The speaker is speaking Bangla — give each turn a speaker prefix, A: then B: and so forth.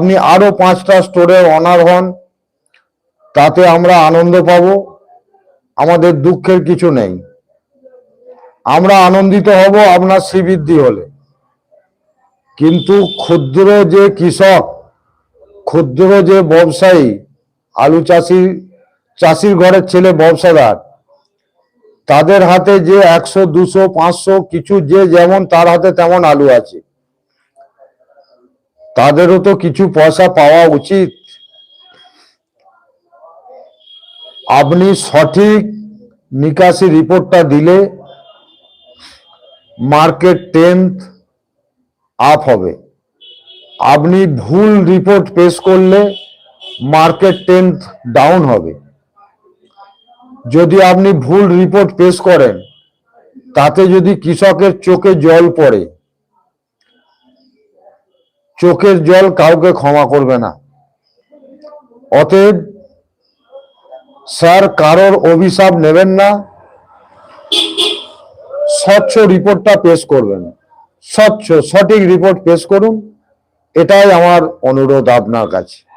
A: আপনি আরও পাঁচটা স্টোরের অনার হন, তাতে আমরা আনন্দ পাব। আমাদের দুঃখের কিছু নেই। আমরা আনন্দিত হব আপনার শ্রীবৃদ্ধি হলে। কিন্তু ক্ষুদ্র যে কৃষক, ক্ষুদ্র যে ব্যবসায়ী, আলু চাষি, চাষির ঘরের ছেলে ব্যবসাদার, তাদের হাতে যে একশো, দুশো, পাঁচশো, কিছু যে যেমন, তার হাতে তেমন আলু আছে। তাদেরও তো কিছু পয়সা পাওয়া উচিত। আপনি সঠিক নিকাশি রিপোর্টটা দিলে মার্কেট টেন্থ আপ হবে। আপনি ভুল রিপোর্ট পেশ করলে মার্কেট টেন্থ ডাউন হবে। যদি আপনি ভুল রিপোর্ট পেশ করেন, তাতে যদি কৃষকের চোখে জল পড়ে চোখের জল কাউকে ক্ষমা করবে না। অতএব, স্যার, কারোর অভিশাপ নেবেন না। স্বচ্ছ রিপোর্টটা পেশ করবেন। স্বচ্ছ, সঠিক রিপোর্ট পেশ করুন। এটাই আমার অনুরোধ আপনার কাছে।